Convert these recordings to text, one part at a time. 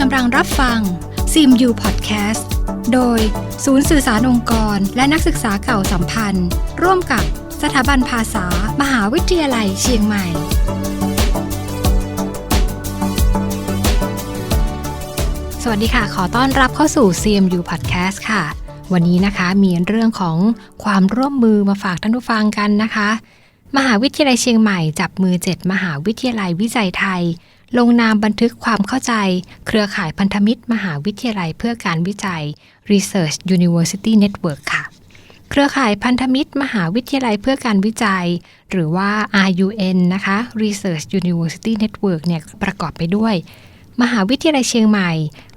กำลังรับฟังซิมยูพอดแคสต์โดยศูนย์สื่อสารองค์กร และนักศึกษาเก่าสัมพันธ์ ร่วมกับสถาบันภาษา มหาวิทยาลัยเชียงใหม่ สวัสดีค่ะ ขอต้อนรับเข้าสู่ CMU Podcast ค่ะ วันนี้นะคะมีเรื่องของความร่วมมือมาฝากท่านผู้ฟังกันนะคะ มหาวิทยาลัยเชียงใหม่ จับมือ 7 มหาวิทยาลัยวิจัยไทย ลงนามบันทึกความเข้าใจ เครือข่ายพันธมิตร มหาวิทยาลัยเพื่อการวิจัย Research University Network ค่ะ เครือข่ายพันธมิตร มหาวิทยาลัยเพื่อการวิจัย หรือว่า RUN นะคะ Research University Network เนี่ยประกอบไปด้วย มหาวิทยาลัยเชียงใหม่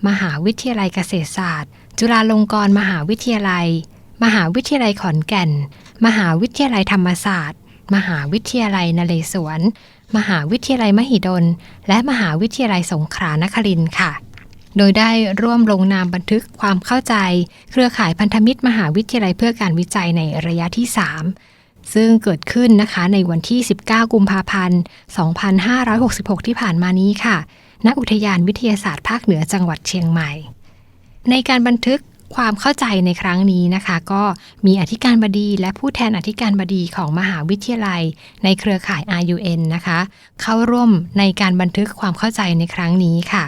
มหาวิทยาลัยเกษตรศาสตร์ จุฬาลงกรณ์มหาวิทยาลัย มหาวิทยาลัยขอนแก่น มหาวิทยาลัยธรรมศาสตร์ มหาวิทยาลัยนเรศวร มหาวิทยาลัยมหิดล และมหาวิทยาลัยสงขลานครินทร์ค่ะ โดยได้ร่วมลงนามบันทึกความเข้าใจ เครือข่ายพันธมิตร มหาวิทยาลัยเพื่อการวิจัยในระยะที่ 3 ซึ่งเกิดขึ้นนะคะในวันที่ 19 กุมภาพันธ์ 2566 ที่ผ่านมานี้ค่ะ ณ อุทยานวิทยาศาสตร์ภาคเหนือจังหวัดเชียงใหม่ ในการบันทึก ความเข้าใจในครั้งนี้นะคะ ก็มีอธิการบดีและผู้แทนอธิการบดีของมหาวิทยาลัย ในเครือข่าย RUN นะคะ เข้าร่วมในการบันทึกความเข้าใจในครั้งนี้ค่ะ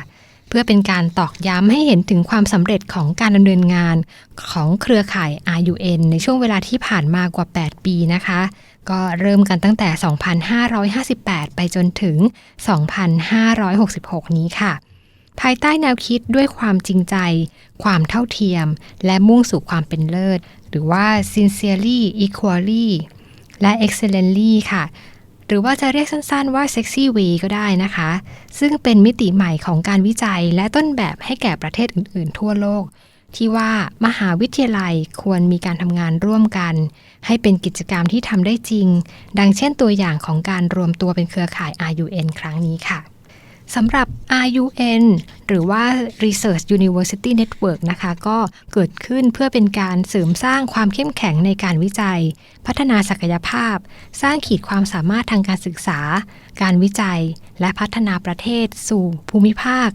เพื่อเป็นการตอกย้ำให้เห็นถึงความสำเร็จของการดำเนินงานของเครือข่าย RUN ในช่วงเวลาที่ผ่านมากว่า 8 ปีนะคะ ก็เริ่มกันตั้งแต่ 2558 ไปจนถึง 2566 นี้ค่ะ ภายใต้แนวคิดด้วยความจริงใจ ความเท่าเทียม และมุ่งสู่ความเป็นเลิศ หรือว่า sincerely equally และ excellently ค่ะ หรือว่าจะเรียกสั้นๆว่า sexy way ก็ได้นะคะ ซึ่งเป็นมิติใหม่ของการวิจัยและต้นแบบให้แก่ประเทศอื่นๆ ทั่วโลก ที่ว่ามหาวิทยาลัยควรมีการทำงานร่วมกัน ให้เป็นกิจกรรมที่ทำได้จริง ดังเช่นตัวอย่างของการรวมตัวเป็นเครือข่าย RUN ครั้งนี้ค่ะ สำหรับ RUN หรือว่า Research University Network นะคะ ก็เกิดขึ้นเพื่อเป็นการเสริมสร้างความเข้มแข็งในการวิจัย พัฒนาศักยภาพ สร้างขีดความสามารถทางการศึกษา การวิจัย และพัฒนาประเทศสู่ภูมิภาค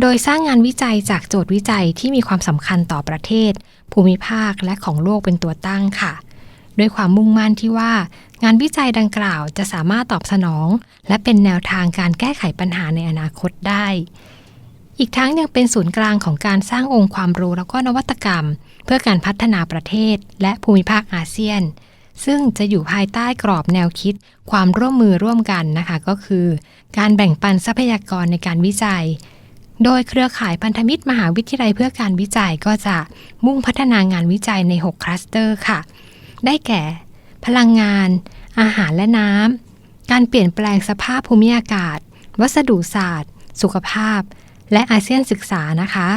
โดยสร้างงานวิจัยจากโจทย์วิจัยที่มีความสำคัญต่อประเทศ ภูมิภาคและของโลกเป็นตัวตั้งค่ะ ด้วยความมุ่งมั่นที่ว่า งานวิจัยดังกล่าวจะสามารถตอบสนอง และเป็นแนวทางการแก้ไขปัญหาในอนาคตได้ อีกทั้งยังเป็นศูนย์กลางของการสร้างองค์ความรู้แล้วก็นวัตกรรม เพื่อการพัฒนาประเทศ และภูมิภาคอาเซียน ซึ่งจะอยู่ภายใต้กรอบแนวคิด ความร่วมมือร่วมกันนะคะ ก็คือ การแบ่งปันทรัพยากรในการวิจัยโดยเครือข่ายพันธมิตรมหาวิทยาลัยเพื่อการวิจัยก็จะมุ่งพัฒนางานวิจัยใน 6 คลัสเตอร์ค่ะ ได้แก่ พลังงาน อาหารและน้ำ การเปลี่ยนแปลงสภาพภูมิอากาศ วัสดุศาสตร์ สุขภาพ และอาเซียนศึกษานะคะ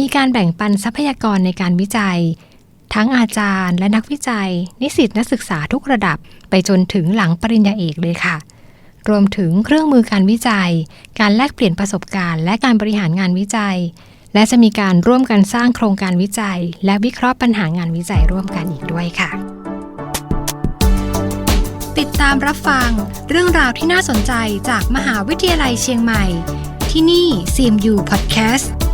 มีการแบ่งปันทรัพยากรในการวิจัย ทั้งอาจารย์และนักวิจัย นิสิตนักศึกษาทุกระดับ ไปจนถึงหลังปริญญาเอกเลยค่ะรวมถึงเครื่องมือการวิจัย การแลกเปลี่ยนประสบการณ์ และการบริหารงานวิจัย และจะมีการร่วมกันสร้างโครงการวิจัย และวิเคราะห์ปัญหางานวิจัยร่วมกันอีกด้วยค่ะ ติดตามรับฟังเรื่องราวที่น่าสนใจจากมหาวิทยาลัยเชียงใหม่ ที่นี่ CMU Podcast